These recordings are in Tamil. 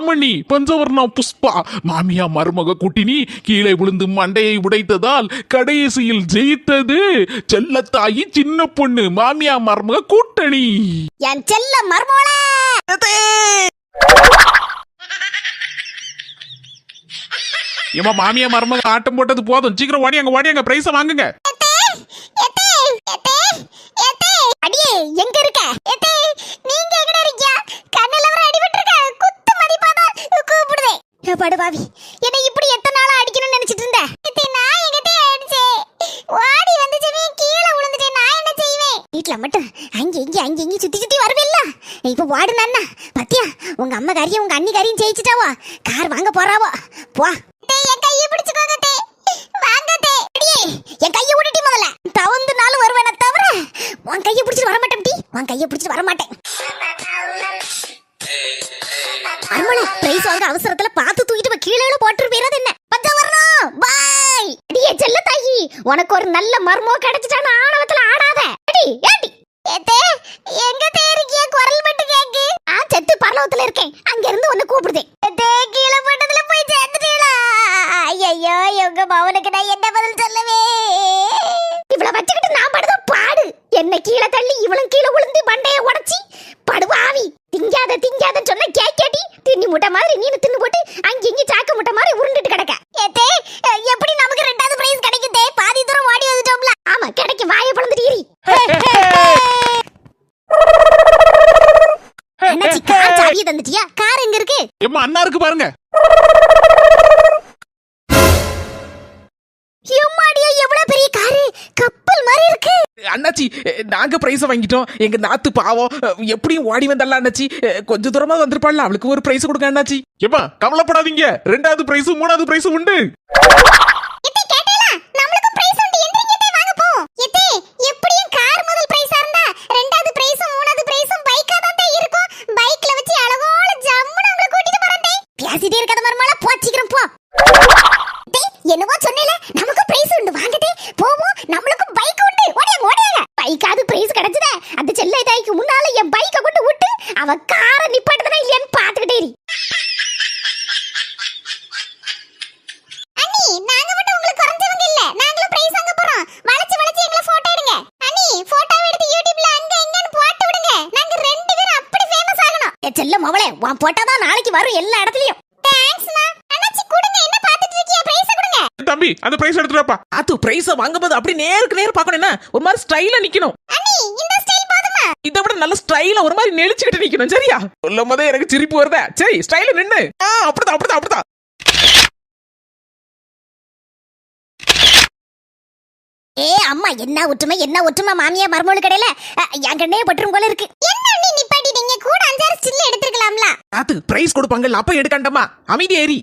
ரமணி பஞ்சவர்ணா புஷ்பா. மாமியா மருமக குட்டினி கீழே விழுந்து மண்டையை உடைத்ததால் கடைசியில் ஜெயித்தது செல்லத்தாயி சின்ன பொண்ணு மாமியா மருமக கூட்டணி. என் செல்ல மர்மோளே! ஏமா மாமியா மருமக ஆட்டம் போட்டது போதும். சீக்கிரம் ஓடி அங்க ஓடி அங்க பிரைஸ வாங்குங்க. எங்க இருக்க? நீங்க படு பாவி என்ன இப்படி எத்தனை நாளா அடிக்கணும்னு நினைச்சிட்டு இருந்த? நான் எங்கதே அடிச்சே. ஓடி வந்துச்சவே கீழே விழுந்துட்டே நான் என்ன செய்வேன்? வீட்ல மட்டும் அங்க இங்க அங்க இங்க சுத்தி சுத்தி வருவேல்ல. இப்ப நன்னா. பத்தியா? உங்க அம்மா கறியும் உங்க அண்ணி கறியும் ஜெயிச்சிட்டாவோ? கார் வாங்க போறாவோ? போ. என் கையை பிடிச்சுக்கோங்க தே வாங்க தே அடியே என் கையை விட்டுட்டி முதல்ல. தவந்து நாள் வருவேனே தவிர உன் கையை பிடிச்சிட்டு வர மாட்டேன் டி. உன் கையை பிடிச்சிட்டு வர மாட்டேன் அருமலை பிரைஸ் வாங்க அவசரத்துல பார்த்து தூக்கிட்டு போய் கீழே போட்டு போயிடாது என்ன பச்சை வரணும் பாய் அடியே செல்ல தாயி உனக்கு ஒரு நல்ல மர்மோ கிடைச்சிட்டான ஆணவத்துல ஆடாத. அடி ஏடி. ஏத்தே எங்க தேரிக்கிய குரல் மட்டும் கேக்கு. ஆ செத்து பரலோகத்துல இருக்கேன். அங்க இருந்து உன்னை கூப்பிடுதே ஏத்தே கீழே போட்டதுல போய் சேர்ந்துட்டீங்களா ஐயோ எங்க மவனுக்கு நான் என்ன பதில் சொல்லவே இவளை வச்சுக்கிட்டு நான் படுத பாடு என்ன கீழே தள்ளி இவளும் கீழே விழுந்து மண்டைய உடைச்சி படுவாவி திங்காத திங்காதன்னு சொன்ன கேக்கேட்டி தின்னி முட்டை மாதிரி நீனு தின்னு போட்டு அங்க இங்க சாக்கு முட்டை மாதிரி உருண்டுட்டு கிடக்க ஏத்தே எப்படி நமக்கு ரெண்டாவது பிரைஸ் கிடைக்குதே பாதி தூரம் ஓடி வந்துட்டோம்ல ஆமா கிடைக்கும் வாயை பழந்துட்டு ஈரி அண்ணாச்சி கார் சாவியை தந்துட்டியா ஏமா அண்ணா இருக்கு பாருங்க. எம்மாடியா எவ்வளவு பெரிய காரு? கப்பல் மாதிரி இருக்கு. அண்ணாச்சி நாங்க பிரைஸ் வாங்கிட்டோம். எங்க நாத்து பாவம் எப்படியும் ஓடி வந்தடலாம் அண்ணாச்சி. கொஞ்ச தூரமா வந்திருப்பாள்ல அவளுக்கு ஒரு பிரைஸ் கொடுங்க அண்ணாச்சி. ஏமா கவலைப்படாதீங்க. ரெண்டாவது பிரைஸ் மூணாவது பிரைஸ் உண்டு எத்தே கேட்டேல நம்மளுக்கு பிரைஸ் உண்டு எந்திரிங்க எத்தே வாங்க போவோம் எத்தே எப்படியும் கார் முதல் பிரைஸா இருந்தா ரெண்டாவது பிரைஸும் மூணாவது பிரைஸும் பைக்கா தான் இருக்கும் பைக்ல வச்சு அழகோல ஜம்முன்னு உங்களை கூட்டிட்டு போறேன் டேய் பேசிட்டே இருக்காத மர்மல போ சீக்கிரம் போ டேய் என்னவோ சொன்னேல நமக்கு பிரைஸ் உண்டு வாங்க டேய் போவோம் நம்மளுக்கும் பைக் உண்டு ஓடியாங்க ஓடியாங்க பைக்காவது பிரைஸ் கிடைச்சதே அந்த செல்லை தாய்க்கு முன்னால என் பைக்கை கொண்டு விட்டு அவ காரை நிப்பாட்டுறதா இல்லையான்னு பாத்துக்கிட்டே இரு அண்ணி நாங்க மட்டும் உங்களுக்கு குறைஞ்சவங்க இல்ல நாங்களும் பிரைஸ் வாங்க போறோம் வளைச்சு வளைச்சு எங்களை போட்டோ எடுங்க அண்ணி போட்டோ எடுத்து யூடியூப்ல அங்க இங்கன்னு போட்டு விடுங்க நாங்க ரெண்டு பேரும் அப்படி ஏ செல்ல மவளே உன் போட்டோ தான் நாளைக்கு வரும் எல்லா இடத்துலயும். தேங்க்ஸ்மா அண்ணாச்சி கொடுங்க. என்ன பாத்துட்டு இருக்கியா பிரைஸ் கொடுங்க. தம்பி அந்த பிரைஸ் எடுத்துடாப்பா ஆத்து பிரைஸ வாங்கும்போது அப்படி நேருக்கு நேர் பார்க்கணும் என்ன? ஒரு மாதிரி ஸ்டைலா நிக்கணும். அண்ணி இந்த ஸ்டைல் போதுமா? இதை விட நல்ல ஸ்டைலா ஒரு மாதிரி நெளிச்சுக்கிட்டு நிக்கணும் சரியா? சொல்லும் போதே எனக்கு சிரிப்பு வருதா. சரி ஸ்டைல நின்னு. ஆ அப்படிதான் அப்படிதான் அப்படிதான். ஏ அம்மா என்ன ஒற்றுமை என்ன ஒற்றுமை மாமியா மருமகள் கடையில என் கண்ணே பட்டுரும் போல இருக்கு. என்ன அண்ணி நிப்பாட்டிட்டீங்க கூட அஞ்சாறு ஸ்டில் எடுத்துக்கலாம்ல ஆத்து பிரைஸ் கொடுப்பாங்கல்ல அப்ப எடுக்கண்டமா? அமைதி ஏறி.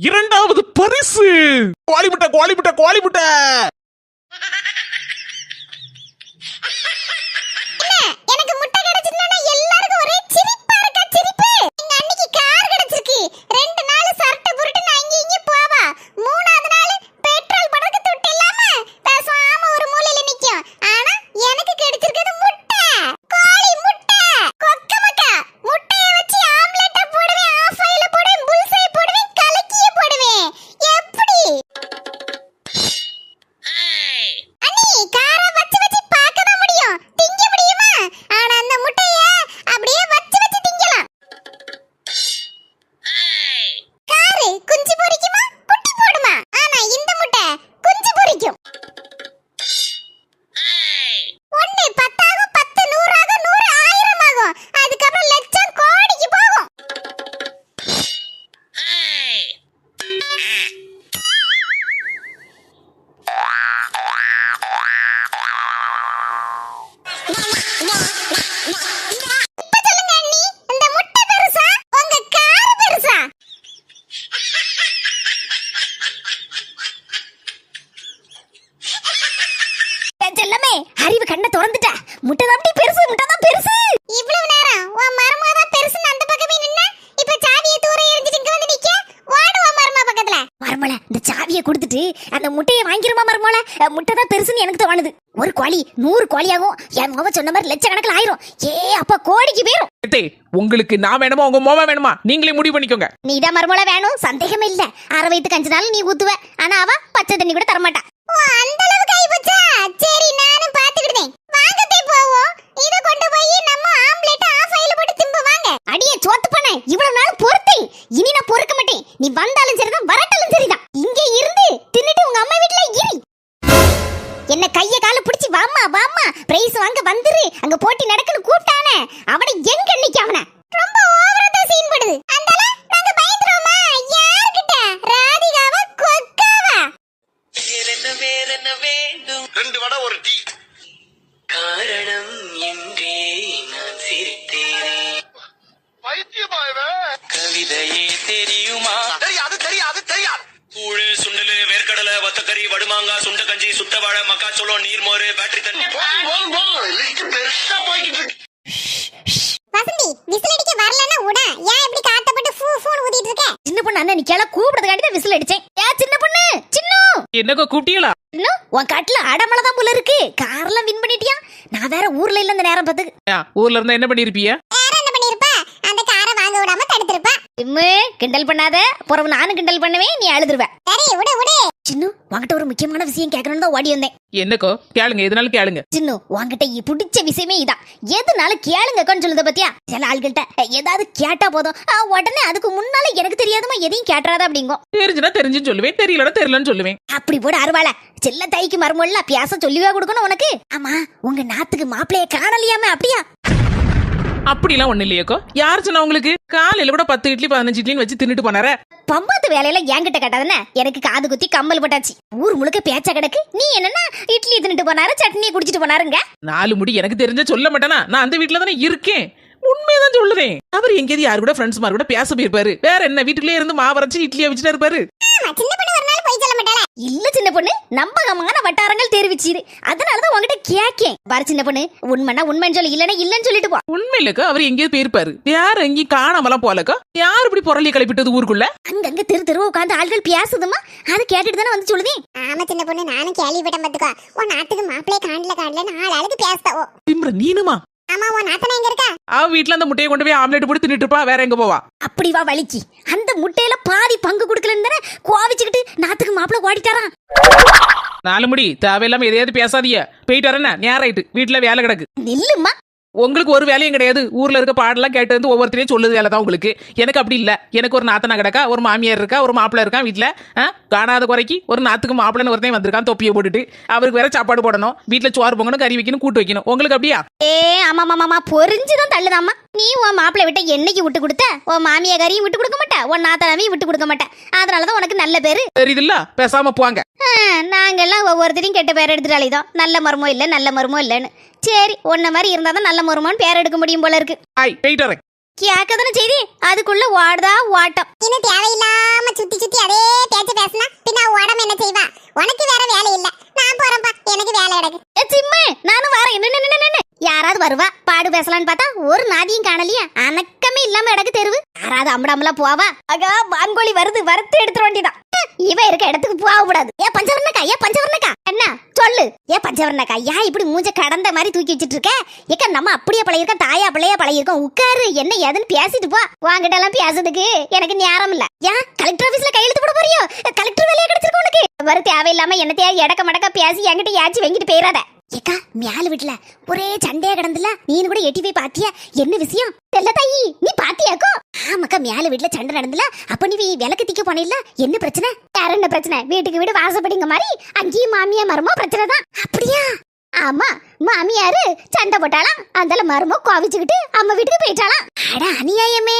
இரண்டாவது பரிசு! கோழி முட்டை கோழி முட்டை தான் பெருசு முட்டை தான் பெருசு. இவ்வளவு நேரம் உன் மருமக தான் பெருசுன்னு அந்த பக்கமே நின்னா இப்ப சாவியை தூர எரிஞ்சிட்டு இங்க வந்து நிக்க? வாடு உன் மருமக பக்கத்துல. மருமல இந்த சாவியை கொடுத்துட்டு அந்த முட்டையை வாங்கிருமா மருமோல முட்டை தான் பெருசுன்னு எனக்கு தோணுது ஒரு கோழி நூறு கோழியாகும் என் மொவ சொன்ன மாதிரி லட்சக்கணக்கில் ஆயிரும். ஏ அப்பா கோடிக்கு ஏத்தே உங்களுக்கு நான் வேணுமா உங்க மோவா வேணுமா? நீங்களே முடிவு பண்ணிக்கோங்க. நீதான் மருமோல வேணும் சந்தேகமே இல்ல. அரை அஞ்சு நாள் நீ ஊத்துவ. ஆனா அவ பச்சை தண்ணி கூட தரமாட்டா. அந்த அளவுக்கு ஆயிப்போச்சா சரி நானும் வாங்கத்தே போவோம். இத கொண்டு போய் நம்ம ஆம்லெட் ஆஃப் போட்டு திம்ப வாங்க. அடியே சோத்து பண்ண. இவ்வளவு நாள் பொறுத்தேன் இனி நான் பொறுக்க மாட்டேன். நீ வந்தாலும் சரிதான் வரட்டாலும் சரிதான். இங்கே இருந்து தின்னுட்டு உங்க அம்மா வீட்ல இரு. என்ன கைய கால பிடிச்சி வாமா வாமா பிரைஸ் வாங்க வந்துரு. அங்க போட்டி நடக்குன்னு கூப்பிட்டானே. அவனை எங்க நிக்க அவன? ரொம்ப ஓவரா தான் சீன் படுது. அந்தால நாங்க பயந்துறோமா யார்கிட்ட? ராதிகாவா கொக்காவா? வேண்டும்? ரெண்டு வடை ஒரு டீ. மக்காச்சோளம் நீர்மோரு பேட்டரி தண்ணி. போதும் போதும் போதும் லிஸ்ட் பெருசா போய்கிட்டு இருக்கு. வசந்தி விசில் அடிக்க வரலன்னா உட. ஏன் இப்படி காத்தப்பட்டு ஃபூ ஃபூன்னு ஊதிட்டு இருக்க? சின்ன பொண்ணு அண்ணன் நிக்கல கூப்பிடுறதுக்காண்டி தான் விசில் அடிச்சேன். ஏ சின்ன பொண்ணு சின்னு. என்னக்கோ கூப்பிட்டீங்களா? இன்னும் உன் கட்டுல அடமலை தான் போல இருக்கு. கார்லாம் வின் பண்ணிட்டியா? நான் வேற ஊர்ல இல்ல இந்த நேரம் பார்த்து. ஆ, ஊர்ல இருந்தா என்ன பண்ணிருப்பிய வேற என்ன பண்ணிருப்ப? அந்த காரை வாங்க விடாம தடுத்திருப்ப. இம்மு கிண்டல் பண்ணாத. பிறகு நானும் கிண்டல் பண்ணுவேன் நீ அழுதுருவ. சரி விடு விடு. சின்னு உன்கிட்ட ஒரு முக்கியமான விஷயம் கேட்கணும்னு தான் ஓடி வந்தேன். என்னக்கோ? கேளுங்க எதுனாலும் கேளுங்க. சின்னு உன்கிட்ட இ- பிடிச்ச விஷயமே இதான் எதுனால கேளுங்கக்கன்னு சொல்லுத பத்தியா? சில ஆள்கிட்ட ஏதாவது கேட்டா போதும். ஆ, உடனே அதுக்கு முன்னால எனக்கு தெரியாதமா எதையும் கேட்டுறாத அப்படிங்கோ. தெரிஞ்சுனா தெரிஞ்சுன்னு சொல்லுவேன் தெரியலனா தெரியலன்னு சொல்லுவேன். அப்படி போட அருவாள. செல்ல தைக்கு மருமல்ல பேச சொல்லிவா கொடுக்கணும் உனக்கு? ஆமா உங்க நாத்துக்கு மாப்பிளைய காணலையாம அப்படியா? அப்படிலாம் ஒண்ணு இல்லையக்கோ யார் சொன்னா உங்களுக்கு? காலையில கூட பத்து இட்லி பதினஞ்சு இட்லின்னு வச்சு தின்னுட்டு போனார. பம்பாத்து வேலையில என்கிட்ட கேட்டாதானே? எனக்கு காது குத்தி கம்மல் போட்டாச்சு. ஊர் முழுக்க பேச்ச கிடக்கு. நீ என்னன்னா இட்லி தின்னுட்டு போனாரு சட்னியை குடிச்சிட்டு போனாருங்க? நாலு முடி எனக்கு தெரிஞ்ச சொல்ல மாட்டேனா? நான் அந்த வீட்ல தானே இருக்கேன். உண்மையதான் சொல்லுறேன். அவர் எங்கேயாவது யாரு கூட ஃப்ரெண்ட்ஸ் மாதிரி கூட பேச போயிருப்பாரு. வேற என்ன வீட்டுக்குள்ளே இருந்து மாவரைச்சு இட்லியை வச்சுட்டு இருப்பாரு. சின்ன பொண்ணு ஒரு நாள் போய் சொல்ல மாட்டாளா. இல்ல சின்ன பொண்ணு நம்பகமான வட்டாரங்கள் தெரிவிச்சிரு. அதனாலதான் உன்கிட்ட கேக்கேன். பாரு சின்ன பொண்ணு உண்மைன்னா உண்மைன்னு சொல்லி இல்லன்னா இல்லன்னு சொல்லிட்டு போ. உண்மை இல்லக்கா அவர் எங்கேயாவது போயிருப்பாரு. வேற எங்கேயும் காணாமலாம் போலக்கா? யார் இப்படி புரளிய கிளப்பிட்டது ஊருக்குள்ள? அங்கங்க தெரு தெருவ உட்காந்து ஆள்கள் பேசுதுமா? அதை கேட்டுட்டு தானே வந்து சொல்லுதே. ஆமா சின்ன பொண்ணு நானும் கேள்விப்பட்டேன் பாத்துக்கோ. உன் நாட்டுக்கு மாப்பிளைய காண்டல காண்டல நாலு ஆளுக்கு பேசுதாவோ திம்ர நீனுமா? ஆமா உன் நாத்தனா எங்க இருக்கா? அவ வீட்ல அந்த முட்டையை கொண்டு போய் ஆம்லெட் போட்டு தின்னுட்டு இருப்பா வேற எங்க போவா? அப்படி வா வலிக்கு. அந்த முட்டையில பாதி பங்கு கொடுக்கலன்னு தானே கோவிச்சுக்கிட்டு நாத்துக்கு மாப்பிள ஓடிட்டாராம் நாலு முடி தேவையில்லாம எதையாவது பேசாதீங்க. போயிட்டு வரேன்னா நேராயிட்டு. வீட்டுல வேலை கிடக்கு. நில்லுமா உங்களுக்கு ஒரு வேலையும் கிடையாது. ஊர்ல இருக்க பாடெல்லாம் கேட்டு வந்து ஒவ்வொருத்தரையும் சொல்லுது வேலை தான் உங்களுக்கு. எனக்கு அப்படி இல்ல. எனக்கு ஒரு நாத்தனா கிடக்கா ஒரு மாமியார் இருக்கா ஒரு மாப்பிள்ளை இருக்கான் வீட்டுல காணாத குறைக்கு ஒரு நாத்துக்கு மாப்பிள்ளைன்னு ஒருத்தன் வந்திருக்கான் தொப்பியை போட்டுட்டு. அவருக்கு வேற சாப்பாடு போடணும். வீட்டுல சோறு பொங்கணும் கறி வைக்கணும் கூட்டு வைக்கணும். உங்களுக்கு அப்படியா? ஏ ஆமா ஆமா பொறிஞ்சுதான் தள்ளுதாம்மா. நீ உன் மாப்பிளை விட்ட என்னைக்கு விட்டு கொடுத்த? உன் மாமியாரியும் விட்டு கொடுக்க மாட்டா. உன் நாத்தனாவையும் விட்டு கொடுக்க மாட்டா. அதனாலதான் உனக்கு நல்ல பேரு. தெரியுதுல்ல? பேசாம போங்க. ஆ, நாங்கெல்லாம் ஒவ்வொருத்தரையும் கெட்ட பேர் எடுத்துட்டு அழைதோம் நல்ல மருமோ இல்ல நல்ல மருமோ இல்லைன்னு. சரி உன்ன மாதிரி இருந்தாதான் நல்ல மருமோன்னு பேர் எடுக்க முடியும் போல இருக்கு. போயிட்டு வரேன் கேட்கதானே செய்தி? அதுக்குள்ள வாடுதா வாட்டம் இன்னும் தேவையில்லாம சுத்தி சுத்தி அதே பேச்சு பேசினா பின்ன உடம்பு என்ன செய்வா? உனக்கு வேற வேலை இல்ல. நான் போறேன்ப்பா. எனக்கு வேலை கிடக்கு. சிம்மு நானும் வரேன். நின்னு நின்னு யாராவது வருவா? பாடு பேசலாம்னு பார்த்தா ஒரு நாதியும் காணலையா. அணக்கமே இல்லாம இடக்கு தெருவு. யாராவது அம்படாமலா போவா? அகா பான்கோழி வருது வறுத்து எடுத்துட வேண்டியதான் இவ இருக்க இடத்துக்கு போக கூடாது ஏ பஞ்சவர்ணக்கா ஏ பஞ்சவர்ணக்கா? என்ன சொல்லு. ஏ பஞ்சவர்ணக்கா ஏன் இப்படி மூஞ்ச கடந்த மாதிரி தூக்கி வச்சிட்டு இருக்க ஏக்கா நம்ம அப்படியே பழகிருக்கோம் தாயா பிள்ளையா பழகிருக்கோம். உட்காரு என்ன ஏதுன்னு பேசிட்டு போ. வாங்கிட்ட எல்லாம் பேசுறதுக்கு எனக்கு நேரம் இல்ல. ஏன்? கலெக்டர் ஆபீஸ்ல கையெழுத்து போட போறியோ? கலெக்டர் வேலையா கிடைச்சிருக்கு உனக்கு. வர தேவையில்லாம என்னத்தையா எடக்க மடக்க பேசி என்கிட்ட ஏச்சி வாங்கிட்டு போயிடாத ஏக்கா மேல வீட்டுல ஒரே சண்டையா கிடந்துல நீனு கூட எட்டி போய் பாத்தியா? என்ன விஷயம்? தெல்ல தாயி. நீ பாத்தியாக்கோ? ஆமாக்கா மேல வீட்டுல சண்டை நடந்துல. அப்ப நீ விளக்கு திக்க போனில்ல? என்ன பிரச்சனை? வேற என்ன பிரச்சனை? வீட்டுக்கு வீடு வாசப்படிங்க மாதிரி அங்கேயும் மாமியா மரமோ பிரச்சனை தான் அப்படியா? ஆமா மாமியாரு சண்டை போட்டாலாம் அந்தால மருமோ கோவிச்சுக்கிட்டு அம்மா வீட்டுக்கு போயிட்டாலாம் அட அநியாயமே.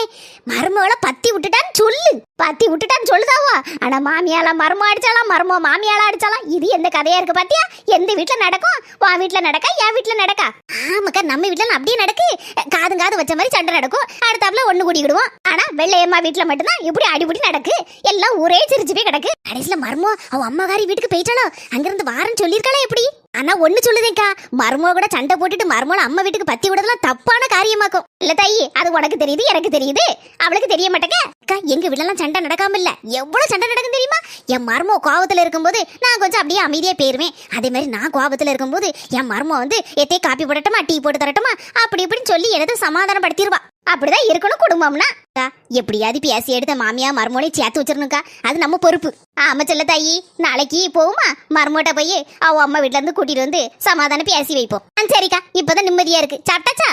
மருமோள பத்தி விட்டுட்டான்னு சொல்லு. பத்தி விட்டுட்டான்னு சொல்லுதாவா. ஆனா மாமியால மருமோ அடிச்சாலாம் மருமோ மாமியால அடிச்சாலாம் இது எந்த கதையா இருக்கு பாத்தியா? எந்த வீட்டுல நடக்கும்? உன் வீட்டுல நடக்கா? என் வீட்டுல நடக்கா? ஆமாக்கா நம்ம வீட்டுல அப்படியே நடக்கு. காது காது வச்ச மாதிரி சண்டை நடக்கும். அடுத்தாப்புல ஒண்ணு கூடிக்கிடுவோம். ஆனா வெள்ளையம்மா வீட்டுல மட்டும்தான் இப்படி அடிபடி நடக்கு. எல்லாம் ஒரே சிரிச்சு போய் கிடக்கு. கடைசியில மருமோ அவ அம்மாக்காரி வீட்டுக்கு போயிட்டாலோ அங்கிருந்து வாரன்னு சொல்லியிருக்காளா எப்படி? ஆனா ஒண்ணு சொல்லுதேக்கா மருமோ கூட சண்டை போட்டுட்டு மருமோல அம்மா வீட்டுக்கு பத்தி விடுறதுலாம் தப்பான காரியமாக்கும். இல்ல தாயி அது உனக்கு தெரியுது எனக்கு தெரியுது. அவளுக்கு தெரிய மாட்டேங்க. அக்கா எங்க வீடெல்லாம் சண்டை நடக்காம இல்ல. எவ்வளவு சண்டை நடக்கும் தெரியுமா? என் மர்மோ கோபத்துல இருக்கும்போது நான் கொஞ்சம் அப்படியே அமைதியா போயிருவேன். அதே மாதிரி நான் கோபத்துல இருக்கும்போது என் மர்மோ வந்து எத்தே காப்பி போடட்டுமா? டீ போட்டு தரட்டுமா? அப்படி இப்படின்னு சொல்லி எனக்கு சமாதானப்படுத்திடுவா அப்படிதான் இருக்கணும் குடும்பம்னா. அக்கா, எப்படியாவது பேசி எடுத்த மாமியா மருமோனை சேர்த்து வச்சிடணுக்கா அது நம்ம பொறுப்பு. ஆமா செல்ல தாயி நாளைக்கு போகுமா மருமோட்ட போய் அவ அம்மா வீட்ல இருந்து கூட்டிட்டு வந்து சமாதானம் பேசி வைப்போம். ஆ, சரிக்கா. இப்பதான் நிம்மதியா இருக்கு. சாப்பிட்டாச்சா?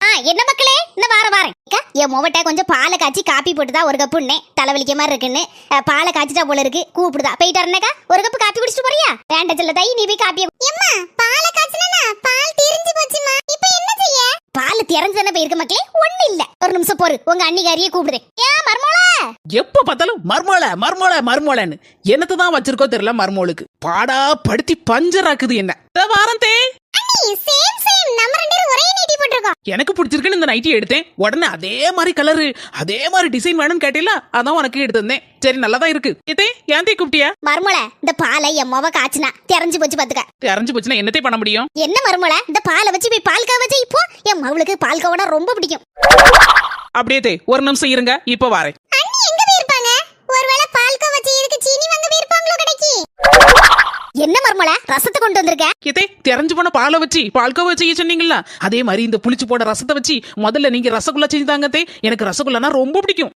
ஆ என்ன மக்களே? இந்த வார வாரேன். என் மொவட்ட கொஞ்சம் பாலை காய்ச்சி காப்பி போட்டுதான் ஒரு கப்புன்னே தலைவலிக்க மாதிரி இருக்குன்னு. பாலை காய்ச்சிட்டா போல இருக்கு. கூப்பிடுதா. போயிட்டாருனக்கா ஒரு கப்பு காப்பி குடிச்சிட்டு போறியா? வேண்டாம் செல்ல தாயி நீ போய் காப்பி பாலை காய்ச்சினா பால் தெரிஞ்சு போச்சுமா பால் திறந்து தானே மக்களே ஒண்ணு இல்ல. ஒரு நிமிஷம் போரு உங்க அன்னிகாரியே கூப்பிடுறேன் ஏன் மர்மோள? எப்ப பார்த்தாலும் மர்மோள மர்மோள மர்மோளன்னு. என்னத்தை தான் வச்சிருக்கோ தெரியல மர்மோளுக்கு. பாடா படுத்தி பஞ்சர் ஆக்குது என்ன? வாரந்தே சேம் சேம் நம்ம ரெண்டு பேரும் ஒரே நீட்டி போட்டிருக்கோம். எனக்கு பிடிச்சிருக்குன்னு இந்த நைட்டி எடுத்தேன். உடனே அதே மாதிரி கலரு அதே மாதிரி டிசைன் வேணும்னு கேட்டீங்களா அதான் உனக்கு எடுத்து வந்தேன் சரி நல்லா தான் இருக்கு. இதே ஏன் தே கூப்பிட்டியா? மர்மோள இந்த பாலை என் மொவ காய்ச்சினா தெரிஞ்சு போச்சு பாத்துக்க. அரைஞ்சு போச்சுன்னா என்னத்தே பண்ண முடியும்? என்ன மருமல இந்த பாலை வச்சு போய் பால் காவ வச்சு இப்போ என் மவளுக்கு பால் காவனா ரொம்ப பிடிக்கும். அப்படியே தே ஒரு நிமிஷம் இருங்க இப்ப வாரேன் அண்ணி எங்க போயிருப்பாங்க ஒருவேளை பால் காவ வச்சு இதுக்கு சீனி வாங்க போயிருப்பாங்களோ கடைக்கு போல ரசத்தை கொண்டு வந்திருக்கேன் இதே தெரிஞ்சு போன பாலை வச்சு பால்கோவா செய்ய சொன்னீங்களா அதே மாதிரி இந்த புளிச்சு போட ரசத்தை வச்சு முதல்ல நீங்க ரசகுல்லா செஞ்சு தாங்க தே. எனக்கு ரசகுல்லானா ரொம்ப பிடிக்கும்.